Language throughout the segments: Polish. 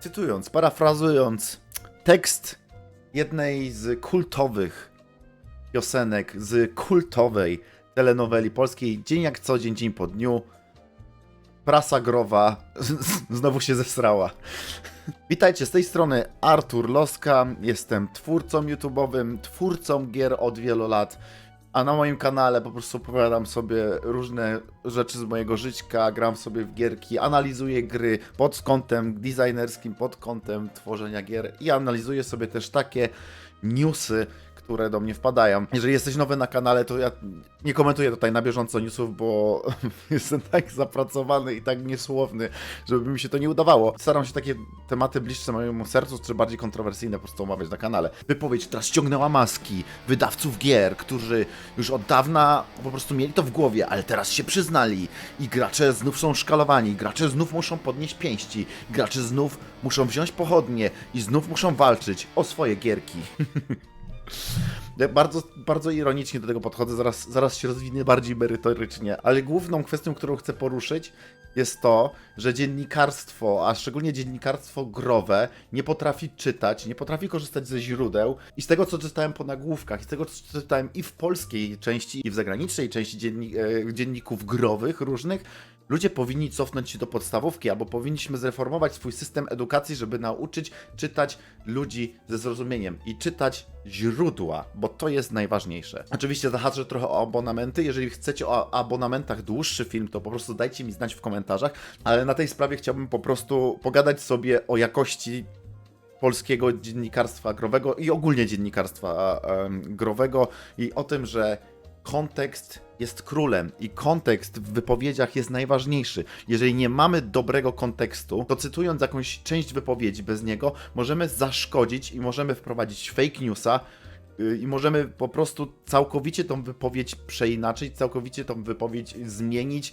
Cytując, parafrazując tekst jednej z kultowych piosenek z kultowej telenoweli polskiej Dzień jak co, dzień, dzień po dniu. Prasa growa znowu się zesrała. Witajcie, z tej strony Artur Loska. Jestem twórcą YouTube'owym, twórcą gier od wielu lat. A na moim kanale po prostu opowiadam sobie różne rzeczy z mojego życia, gram sobie w gierki, analizuję gry pod kątem designerskim, pod kątem tworzenia gier i analizuję sobie też takie newsy, które do mnie wpadają. Jeżeli jesteś nowy na kanale, to ja nie komentuję tutaj na bieżąco newsów, bo jestem tak zapracowany i tak niesłowny, żeby mi się to nie udawało. Staram się takie tematy bliższe mojemu sercu, czy bardziej kontrowersyjne po prostu omawiać na kanale. Wypowiedź, która ściągnęła maski wydawców gier, którzy już od dawna po prostu mieli to w głowie, ale teraz się przyznali i gracze znów są szkalowani, gracze znów muszą podnieść pięści, gracze znów muszą wziąć pochodnie i znów muszą walczyć o swoje gierki. Bardzo, bardzo ironicznie do tego podchodzę, zaraz, zaraz się rozwinę bardziej merytorycznie, ale główną kwestią, którą chcę poruszyć, jest to, że dziennikarstwo, a szczególnie dziennikarstwo growe, nie potrafi czytać, nie potrafi korzystać ze źródeł. I z tego, co czytałem po nagłówkach, i z tego, co czytałem i w polskiej części, i w zagranicznej części dzienni e, dzienników growych różnych, Ludzie powinni cofnąć się do podstawówki, albo powinniśmy zreformować swój system edukacji, żeby nauczyć czytać ludzi ze zrozumieniem i czytać źródła, bo to jest najważniejsze. Oczywiście zahaczę trochę o abonamenty. Jeżeli chcecie o abonamentach dłuższy film, to po prostu dajcie mi znać w komentarzach, ale na tej sprawie chciałbym po prostu pogadać sobie o jakości polskiego dziennikarstwa growego i ogólnie dziennikarstwa growego i o tym, że kontekst jest królem i kontekst w wypowiedziach jest najważniejszy. Jeżeli nie mamy dobrego kontekstu, to cytując jakąś część wypowiedzi bez niego, możemy zaszkodzić i możemy wprowadzić fake newsa yy, i możemy po prostu całkowicie tą wypowiedź przeinaczyć, całkowicie tą wypowiedź zmienić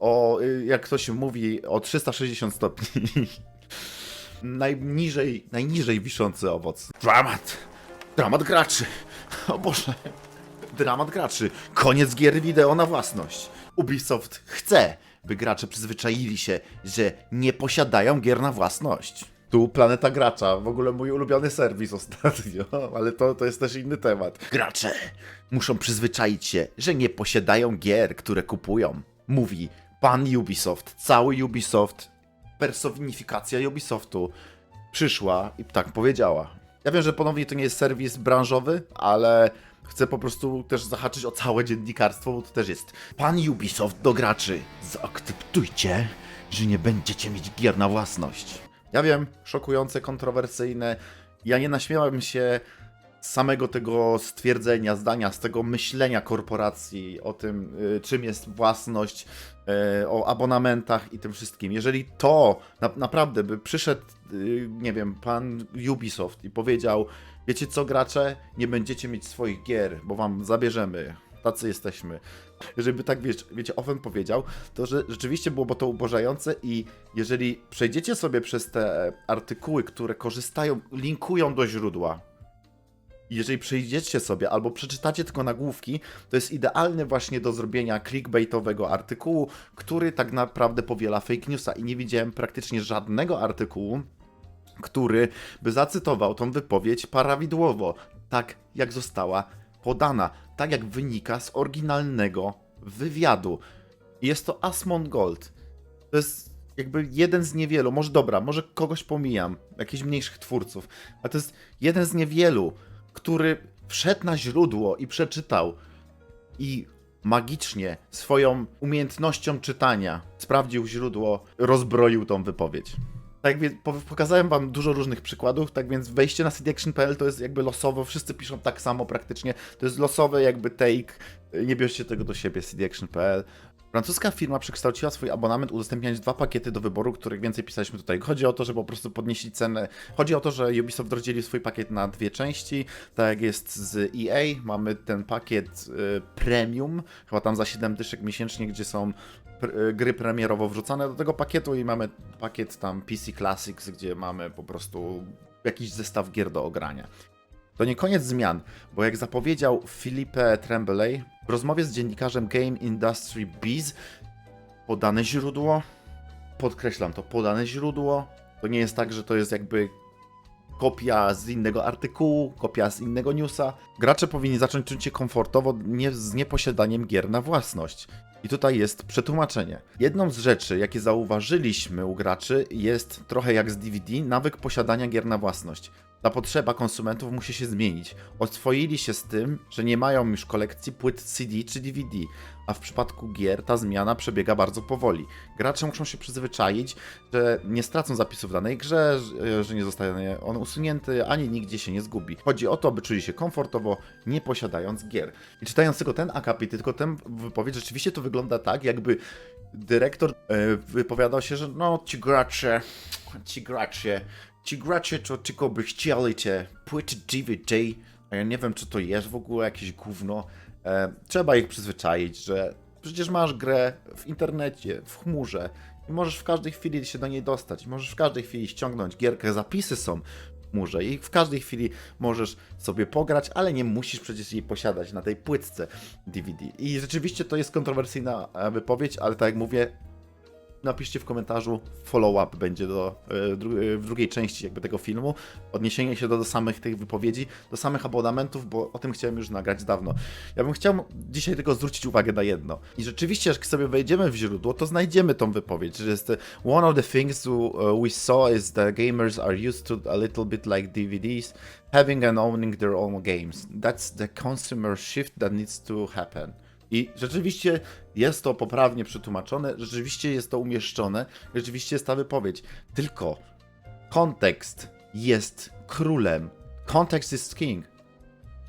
o, yy, jak ktoś mówi, o 360 stopni. Najniżej, najniżej wiszący owoc. Dramat! Dramat graczy! O Boże! Dramat graczy. Koniec gier wideo na własność. Ubisoft chce, by gracze przyzwyczaili się, że nie posiadają gier na własność. Tu Planeta Gracza, w ogóle mój ulubiony serwis ostatnio, ale to, to jest też inny temat. Gracze muszą przyzwyczaić się, że nie posiadają gier, które kupują. Mówi pan Ubisoft, cały Ubisoft, personifikacja Ubisoftu przyszła i tak powiedziała. Ja wiem, że ponownie to nie jest serwis branżowy, ale chcę po prostu też zahaczyć o całe dziennikarstwo, bo to też jest. Pan Ubisoft do graczy, zaakceptujcie, że nie będziecie mieć gier na własność. Ja wiem, szokujące, kontrowersyjne. Ja nie naśmiałem się samego tego stwierdzenia, zdania, z tego myślenia korporacji o tym, y, czym jest własność, y, o abonamentach i tym wszystkim. Jeżeli to na, naprawdę by przyszedł, y, nie wiem, pan Ubisoft i powiedział, wiecie co gracze, nie będziecie mieć swoich gier, bo wam zabierzemy. Tacy jesteśmy. Jeżeli by tak, wiecie, wiecie Owen powiedział, to że rzeczywiście byłoby to ubożające i jeżeli przejdziecie sobie przez te artykuły, które korzystają, linkują do źródła, jeżeli przejdziecie sobie albo przeczytacie tylko nagłówki, to jest idealny właśnie do zrobienia clickbaitowego artykułu, który tak naprawdę powiela fake newsa i nie widziałem praktycznie żadnego artykułu, który by zacytował tą wypowiedź prawidłowo, tak jak została podana, tak jak wynika z oryginalnego wywiadu. Jest to Asmon Gold. To jest jakby jeden z niewielu, może dobra, może kogoś pomijam, jakichś mniejszych twórców, ale to jest jeden z niewielu, który wszedł na źródło i przeczytał i magicznie swoją umiejętnością czytania sprawdził źródło, rozbroił tą wypowiedź. Tak więc po- pokazałem wam dużo różnych przykładów, tak więc wejście na cdaction.pl to jest jakby losowo, wszyscy piszą tak samo praktycznie, to jest losowe jakby take, nie bierzcie tego do siebie cdaction.pl. Francuska firma przekształciła swój abonament, udostępniając dwa pakiety do wyboru, których więcej pisaliśmy tutaj. Chodzi o to, żeby po prostu podnieśli cenę. Chodzi o to, że Ubisoft rozdzielił swój pakiet na dwie części. Tak jak jest z EA, mamy ten pakiet y, premium, chyba tam za 7 dyszek miesięcznie, gdzie są y, gry premierowo wrzucane do tego pakietu i mamy pakiet tam PC Classics, gdzie mamy po prostu jakiś zestaw gier do ogrania. To nie koniec zmian, bo jak zapowiedział Philippe Tremblay w rozmowie z dziennikarzem Game Industry Biz, podane źródło, podkreślam to, podane źródło, To nie jest tak, że to jest jakby kopia z innego artykułu, kopia z innego newsa. Gracze powinni zacząć czuć się komfortowo nie, z nieposiadaniem gier na własność. I tutaj jest przetłumaczenie. Jedną z rzeczy, jakie zauważyliśmy u graczy, jest trochę jak z DVD, nawyk posiadania gier na własność. Ta potrzeba konsumentów musi się zmienić. Oswoili się z tym, że nie mają już kolekcji płyt CD czy DVD, a w przypadku gier ta zmiana przebiega bardzo powoli. Gracze muszą się przyzwyczaić, że nie stracą zapisów w danej grze, że- nie zostanie on usunięty, ani nigdzie się nie zgubi. Chodzi o to, by czuli się komfortowo, nie posiadając gier. I czytając tylko ten akapit, tylko tę wypowiedź, rzeczywiście to wygląda tak, jakby dyrektor e, wypowiadał się, że no ci gracze, ci gracze, ci gracze to tylko by chcieli te płyty DVD, a ja nie wiem czy to jest w ogóle jakieś gówno. E, trzeba ich przyzwyczaić, że przecież masz grę w internecie, w chmurze i możesz w każdej chwili się do niej dostać, możesz w każdej chwili ściągnąć gierkę, zapisy są w chmurze i w każdej chwili możesz sobie pograć, ale nie musisz przecież jej posiadać na tej płytce DVD. I rzeczywiście to jest kontrowersyjna e, wypowiedź, ale tak jak mówię, napiszcie w komentarzu, follow-up będzie do, e, e, w drugiej części jakby tego filmu, odniesienie się do, do samych tych wypowiedzi, do samych abonamentów, bo o tym chciałem już nagrać dawno. Ja bym chciał dzisiaj tylko zwrócić uwagę na jedno. I rzeczywiście, jak sobie wejdziemy w źródło, to znajdziemy tą wypowiedź, że jest e, one of the things we saw is that gamers are used to a little bit like DVDs, having and owning their own games. That's the consumer shift that needs to happen. I rzeczywiście jest to poprawnie przetłumaczone, rzeczywiście jest to umieszczone, rzeczywiście jest ta wypowiedź. Tylko kontekst jest królem. Kontekst jest king.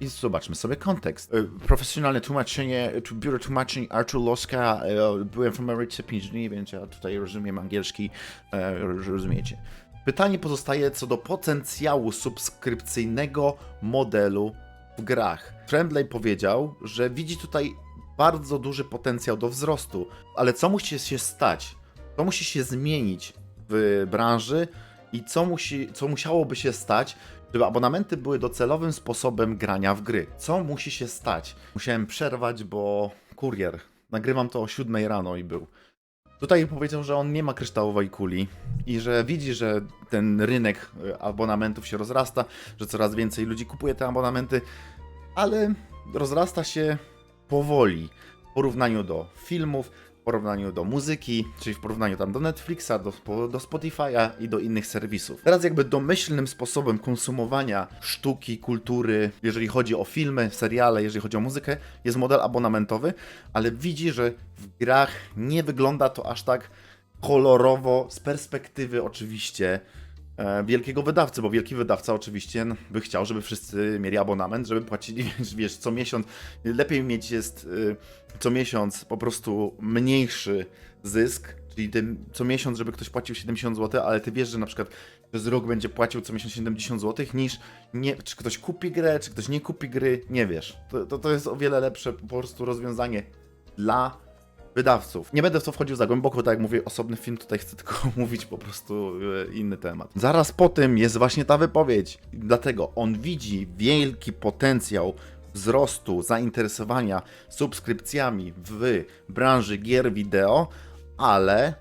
I zobaczmy sobie kontekst. E, Profesjonalne tłumaczenie, biuro tłumaczeń Artur Loska, e, byłem w Ameryce 5 dni, więc ja tutaj rozumiem angielski, e, roz- rozumiecie. Pytanie pozostaje co do potencjału subskrypcyjnego modelu w grach. Tremblay powiedział, że widzi tutaj bardzo duży potencjał do wzrostu, ale co musi się stać? Co musi się zmienić w branży i co, musi, co musiałoby się stać, żeby abonamenty były docelowym sposobem grania w gry? Co musi się stać? Musiałem przerwać, bo kurier. Nagrywam to o 7 rano i był. Tutaj powiedział, że on nie ma kryształowej kuli i że widzi, że ten rynek y, abonamentów się rozrasta, że coraz więcej ludzi kupuje te abonamenty, ale rozrasta się powoli w porównaniu do filmów, w porównaniu do muzyki, czyli w porównaniu tam do Netflixa, do, do Spotify'a i do innych serwisów. Teraz jakby domyślnym sposobem konsumowania sztuki, kultury, jeżeli chodzi o filmy, seriale, jeżeli chodzi o muzykę, jest model abonamentowy, ale widzi, że w grach nie wygląda to aż tak kolorowo, z perspektywy oczywiście wielkiego wydawcy, bo wielki wydawca oczywiście n- by chciał, żeby wszyscy mieli abonament, żeby płacili, wiesz, co miesiąc. Lepiej mieć jest y, co miesiąc po prostu mniejszy zysk, czyli tym, co miesiąc, żeby ktoś płacił 70 zł, ale ty wiesz, że na przykład przez rok będzie płacił co miesiąc 70 zł, niż nie, czy ktoś kupi grę, czy ktoś nie kupi gry, nie wiesz. To, to, to jest o wiele lepsze po prostu rozwiązanie dla wydawców. Nie będę w to wchodził za głęboko, tak jak mówię, osobny film, tutaj chcę tylko mówić po prostu e, inny temat. Zaraz po tym jest właśnie ta wypowiedź. Dlatego on widzi wielki potencjał wzrostu zainteresowania subskrypcjami w branży gier wideo, ale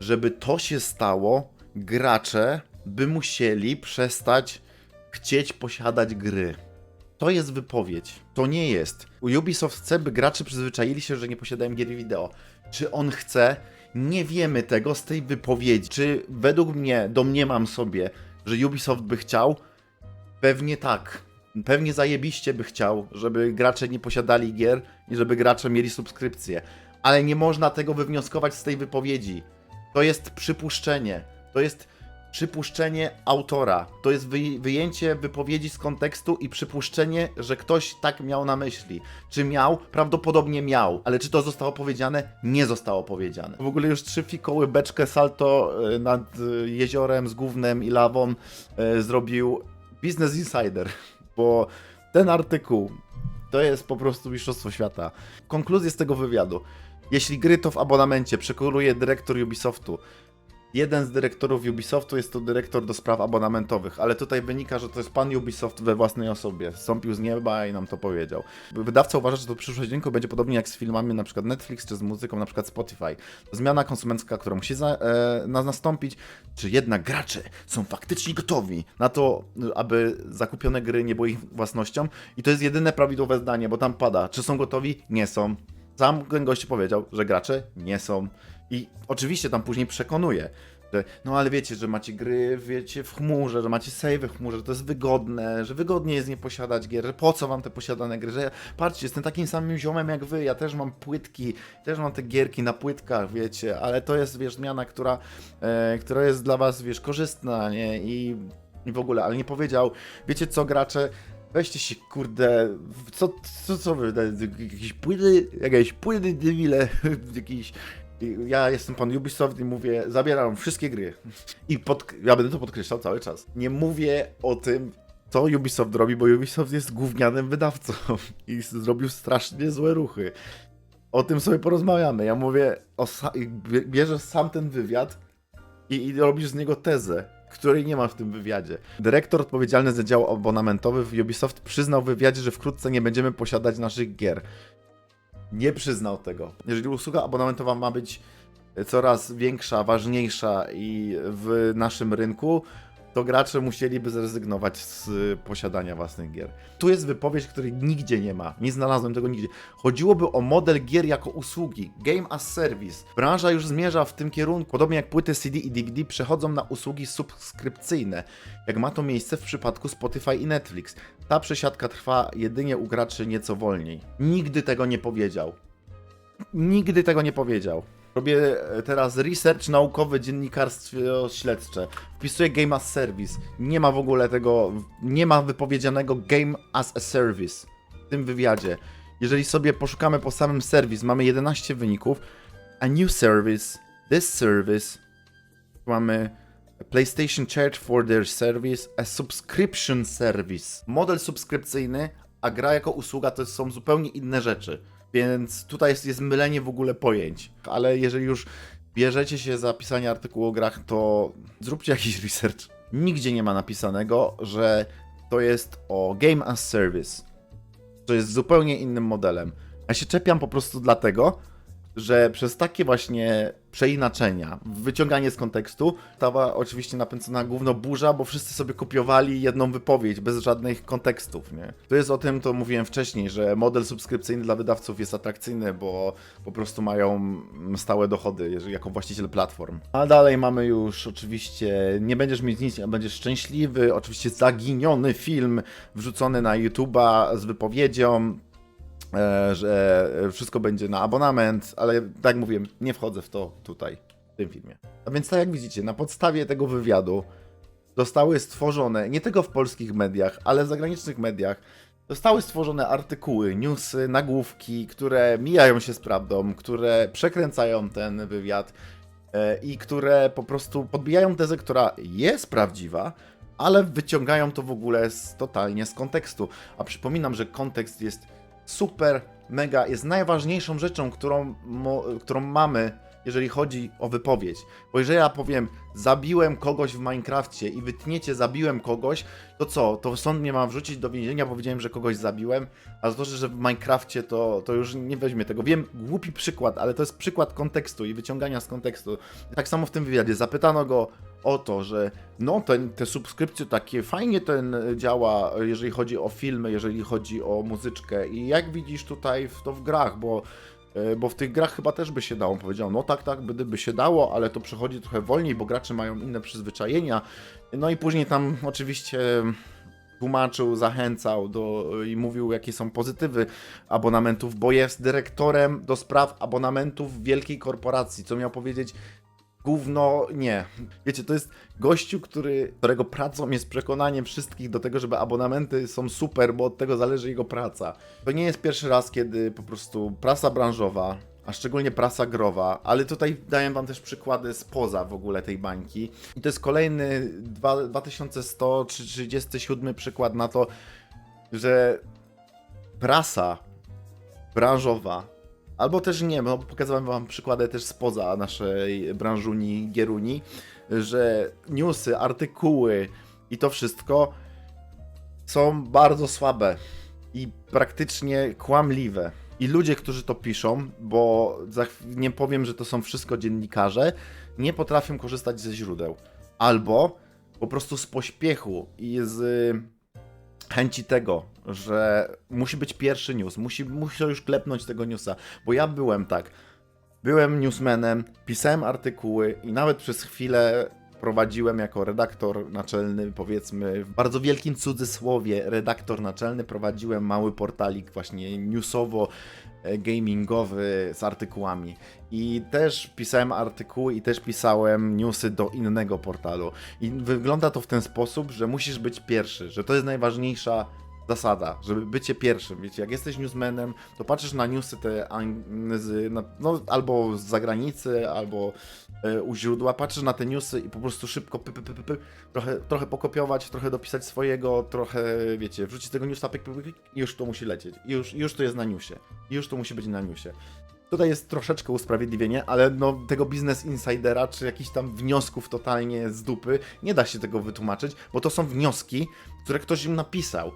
żeby to się stało, gracze by musieli przestać chcieć posiadać gry. To jest wypowiedź. To nie jest. Ubisoft chce, by gracze przyzwyczaili się, że nie posiadają gier wideo. Czy on chce? Nie wiemy tego z tej wypowiedzi. Czy według mnie, domniemam sobie, że Ubisoft by chciał? Pewnie tak. Pewnie zajebiście by chciał, żeby gracze nie posiadali gier i żeby gracze mieli subskrypcje. Ale nie można tego wywnioskować z tej wypowiedzi. To jest przypuszczenie. To jest przypuszczenie autora. To jest wyj- wyjęcie wypowiedzi z kontekstu i przypuszczenie, że ktoś tak miał na myśli. Czy miał? Prawdopodobnie miał. Ale czy to zostało powiedziane? Nie zostało powiedziane. W ogóle już trzy fikoły beczkę salto e, nad e, jeziorem z gównem i lawą e, zrobił Business Insider, bo ten artykuł to jest po prostu mistrzostwo świata. Konkluzje z tego wywiadu. Jeśli gry to w abonamencie, przekonuje dyrektor Ubisoftu, jeden z dyrektorów Ubisoftu jest to dyrektor do spraw abonamentowych, ale tutaj wynika, że to jest pan Ubisoft we własnej osobie. Zstąpił z nieba i nam to powiedział. Wydawca uważa, że to przyszłość rynku będzie podobnie jak z filmami na przykład Netflix, czy z muzyką na przykład Spotify. Zmiana konsumencka, która musi za, e, na, nastąpić, czy jednak gracze są faktycznie gotowi na to, aby zakupione gry nie były ich własnością i to jest jedyne prawidłowe zdanie, bo tam pada, czy są gotowi? Nie są. Sam ten gość powiedział, że gracze nie są. I oczywiście tam później przekonuje, że no ale wiecie, że macie gry, wiecie, w chmurze, że macie save w chmurze, że to jest wygodne, że wygodnie jest nie posiadać gier, że po co wam te posiadane gry, że patrzcie, jestem takim samym ziomem jak wy, ja też mam płytki, też mam te gierki na płytkach, wiecie, ale to jest, wiesz, zmiana, która, e, która jest dla was, wiesz, korzystna, nie, i, i w ogóle, ale nie powiedział, wiecie co, gracze, Weźcie się, kurde, co, co, co wy, jakieś płyny, jakieś płyny debile, Ja jestem pan Ubisoft i mówię, zabieram wszystkie gry. I pod, ja będę to podkreślał cały czas. Nie mówię o tym, co Ubisoft robi, bo Ubisoft jest gównianym wydawcą i zrobił strasznie złe ruchy. O tym sobie porozmawiamy. Ja mówię, o, bierzesz sam ten wywiad i, i robisz z niego tezę, której nie ma w tym wywiadzie. Dyrektor odpowiedzialny za dział abonamentowy w Ubisoft przyznał w wywiadzie, że wkrótce nie będziemy posiadać naszych gier. Nie przyznał tego. Jeżeli usługa abonamentowa ma być coraz większa, ważniejsza i w naszym rynku, to gracze musieliby zrezygnować z posiadania własnych gier. Tu jest wypowiedź, której nigdzie nie ma. Nie znalazłem tego nigdzie. Chodziłoby o model gier jako usługi. Game as Service. Branża już zmierza w tym kierunku. Podobnie jak płyty CD i DVD przechodzą na usługi subskrypcyjne, jak ma to miejsce w przypadku Spotify i Netflix. Ta przesiadka trwa jedynie u graczy nieco wolniej. Nigdy tego nie powiedział. Nigdy tego nie powiedział. Robię e, teraz research naukowy, dziennikarstwo śledcze. Wpisuję Game as Service. Nie ma w ogóle tego, nie ma wypowiedzianego Game as a Service w tym wywiadzie. Jeżeli sobie poszukamy po samym serwis, mamy 11 wyników. A new service, this service, mamy PlayStation Charge for their service, a subscription service. Model subskrypcyjny, a gra jako usługa to są zupełnie inne rzeczy. Więc tutaj jest, jest mylenie w ogóle pojęć. Ale jeżeli już bierzecie się za pisanie artykułu o grach, to zróbcie jakiś research. Nigdzie nie ma napisanego, że to jest o Game as Service. To jest zupełnie innym modelem. Ja się czepiam po prostu dlatego, że przez takie właśnie przeinaczenia, wyciąganie z kontekstu, stała oczywiście napędzona główno burza, bo wszyscy sobie kopiowali jedną wypowiedź bez żadnych kontekstów, nie? To jest o tym, to mówiłem wcześniej, że model subskrypcyjny dla wydawców jest atrakcyjny, bo po prostu mają stałe dochody jako właściciel platform. A dalej mamy już oczywiście nie będziesz mieć nic, a będziesz szczęśliwy, oczywiście zaginiony film wrzucony na YouTube'a z wypowiedzią, że wszystko będzie na abonament, ale tak jak mówiłem, nie wchodzę w to tutaj, w tym filmie. A więc tak jak widzicie, na podstawie tego wywiadu zostały stworzone, nie tylko w polskich mediach, ale w zagranicznych mediach, zostały stworzone artykuły, newsy, nagłówki, które mijają się z prawdą, które przekręcają ten wywiad e, i które po prostu podbijają tezę, która jest prawdziwa, ale wyciągają to w ogóle z, totalnie z kontekstu. A przypominam, że kontekst jest super, mega, jest najważniejszą rzeczą, którą, mo, którą mamy, jeżeli chodzi o wypowiedź. Bo jeżeli ja powiem, zabiłem kogoś w Minecrafcie i wytniecie, zabiłem kogoś, to co? To sąd mnie ma wrzucić do więzienia, powiedziałem, że kogoś zabiłem, a to, że w Minecrafcie to, to już nie weźmie tego. Wiem, głupi przykład, ale to jest przykład kontekstu i wyciągania z kontekstu. Tak samo w tym wywiadzie. Zapytano go o to, że no ten, te subskrypcje takie fajnie ten działa, jeżeli chodzi o filmy, jeżeli chodzi o muzyczkę i jak widzisz tutaj w, to w grach, bo e, bo w tych grach chyba też by się dało. Powiedział, no tak, tak, by, się dało, ale to przechodzi trochę wolniej, bo gracze mają inne przyzwyczajenia. No i później tam oczywiście tłumaczył, zachęcał do, i mówił, jakie są pozytywy abonamentów, bo jest dyrektorem do spraw abonamentów wielkiej korporacji, co miał powiedzieć Gówno nie. Wiecie, to jest gościu, który, którego pracą jest przekonanie wszystkich do tego, żeby abonamenty są super, bo od tego zależy jego praca. To nie jest pierwszy raz, kiedy po prostu prasa branżowa, a szczególnie prasa growa, ale tutaj daję wam też przykłady spoza w ogóle tej bańki. I to jest kolejny dwa- 2137 przykład na to, że prasa branżowa, Albo też nie, no pokazałem wam przykłady też spoza naszej branżuni Gieruni, że newsy, artykuły i to wszystko są bardzo słabe i praktycznie kłamliwe. I ludzie, którzy to piszą, bo nie powiem, że to są wszystko dziennikarze, nie potrafią korzystać ze źródeł. Albo po prostu z pośpiechu i z chęci tego, że musi być pierwszy news, musi, musi już klepnąć tego newsa. Bo ja byłem tak, byłem newsmanem, pisałem artykuły i nawet przez chwilę prowadziłem jako redaktor naczelny, powiedzmy, w bardzo wielkim cudzysłowie, redaktor naczelny, prowadziłem mały portalik właśnie newsowo gamingowy z artykułami. I też pisałem artykuły i też pisałem newsy do innego portalu. I wygląda to w ten sposób, że musisz być pierwszy, że to jest najważniejsza zasada, żeby bycie pierwszym. Wiecie, jak jesteś newsmanem, to patrzysz na newsy te z, na, no, albo z zagranicy, albo e, u źródła, patrzysz na te newsy i po prostu szybko py, py, py, py, trochę, trochę pokopiować, trochę dopisać swojego, trochę, wiecie, wrzucić tego newsa, pyk, i już to musi lecieć. I już, już to jest na newsie. I już to musi być na newsie. Tutaj jest troszeczkę usprawiedliwienie, ale no tego biznes insidera, czy jakichś tam wniosków totalnie z dupy, nie da się tego wytłumaczyć, bo to są wnioski, które ktoś im napisał.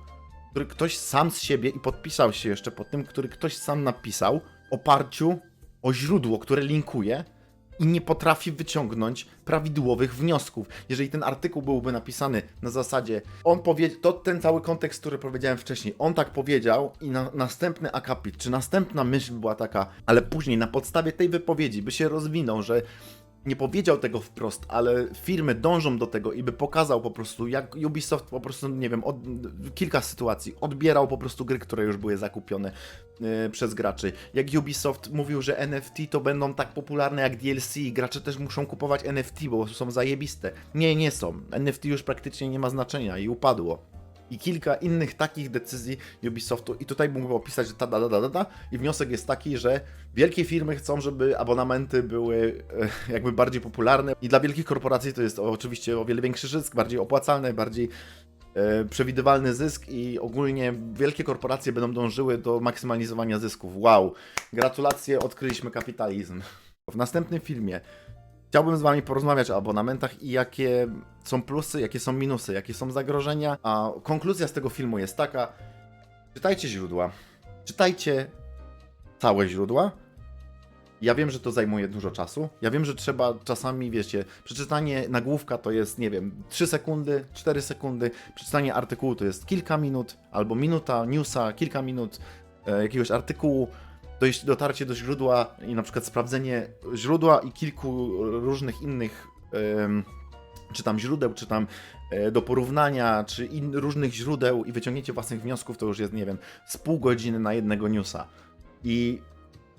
Który ktoś sam z siebie i podpisał się jeszcze pod tym, który ktoś sam napisał oparciu o źródło, które linkuje i nie potrafi wyciągnąć prawidłowych wniosków. Jeżeli ten artykuł byłby napisany na zasadzie, on powie, to ten cały kontekst, który powiedziałem wcześniej, on tak powiedział i na, następny akapit, czy następna myśl była taka, ale później na podstawie tej wypowiedzi by się rozwinął, że nie powiedział tego wprost, ale firmy dążą do tego i by pokazał po prostu, jak Ubisoft po prostu, nie wiem, od, kilka sytuacji odbierał po prostu gry, które już były zakupione yy, przez graczy. Jak Ubisoft mówił, że NFT to będą tak popularne jak DLC, gracze też muszą kupować NFT, bo są zajebiste. Nie, nie są. NFT już praktycznie nie ma znaczenia i upadło. I kilka innych takich decyzji Ubisoftu. I tutaj mógłbym opisać, że ta da, da, da, da. I wniosek jest taki, że wielkie firmy chcą, żeby abonamenty były e, jakby bardziej popularne. I dla wielkich korporacji to jest oczywiście o wiele większy zysk, bardziej opłacalny, bardziej e, przewidywalny zysk i ogólnie wielkie korporacje będą dążyły do maksymalizowania zysków. Wow! Gratulacje, odkryliśmy kapitalizm. W następnym filmie Chciałbym z Wami porozmawiać o abonamentach i jakie są plusy, jakie są minusy, jakie są zagrożenia. A konkluzja z tego filmu jest taka: czytajcie źródła, czytajcie całe źródła. Ja wiem, że to zajmuje dużo czasu. Ja wiem, że trzeba czasami, wiecie, przeczytanie nagłówka to jest, nie wiem, 3 sekundy, 4 sekundy. Przeczytanie artykułu to jest kilka minut, albo minuta newsa, kilka minut e, jakiegoś artykułu dojść, dotarcie do źródła i na przykład sprawdzenie źródła i kilku różnych innych czy tam źródeł, czy tam e, do porównania, czy in, różnych źródeł i wyciągnięcie własnych wniosków, to już jest, nie wiem, z pół godziny na jednego newsa. I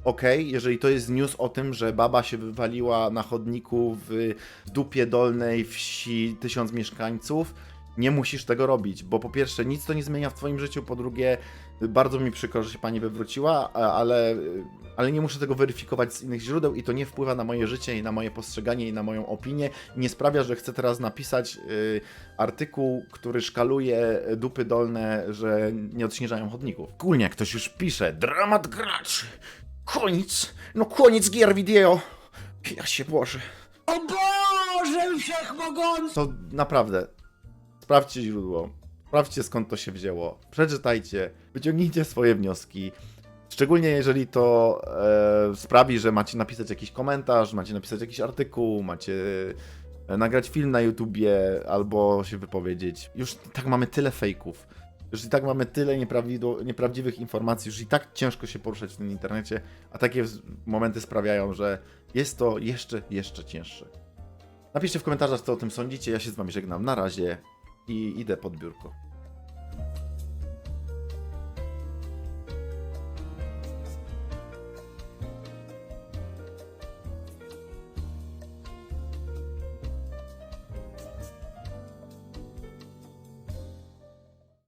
okej, jeżeli to jest news o tym, że baba się wywaliła na chodniku w dupie dolnej wsi tysiąc mieszkańców, nie musisz tego robić, bo po pierwsze nic to nie zmienia w twoim życiu, po drugie bardzo mi przykro, że się pani wywróciła, ale, ale nie muszę tego weryfikować z innych źródeł i to nie wpływa na moje życie i na moje postrzeganie i na moją opinię nie sprawia, że chcę teraz napisać y, artykuł, który szkaluje dupy dolne, że nie odśnieżają chodników. Jak ktoś już pisze, dramat graczy, koniec, no koniec gier wideo, ja się Boże. O Boże Wszechmogący! To naprawdę, sprawdźcie źródło, sprawdźcie skąd to się wzięło, przeczytajcie, wyciągnijcie swoje wnioski. Szczególnie jeżeli to e, sprawi, że macie napisać jakiś komentarz, macie napisać jakiś artykuł, macie e, nagrać film na YouTubie albo się wypowiedzieć. Już tak mamy tyle fejków, już i tak mamy tyle nieprawdziwych informacji, już i tak ciężko się poruszać w tym internecie, a takie momenty sprawiają, że jest to jeszcze, jeszcze cięższe. Napiszcie w komentarzach, co o tym sądzicie. Ja się z wami żegnam. Na razie i idę pod biurko.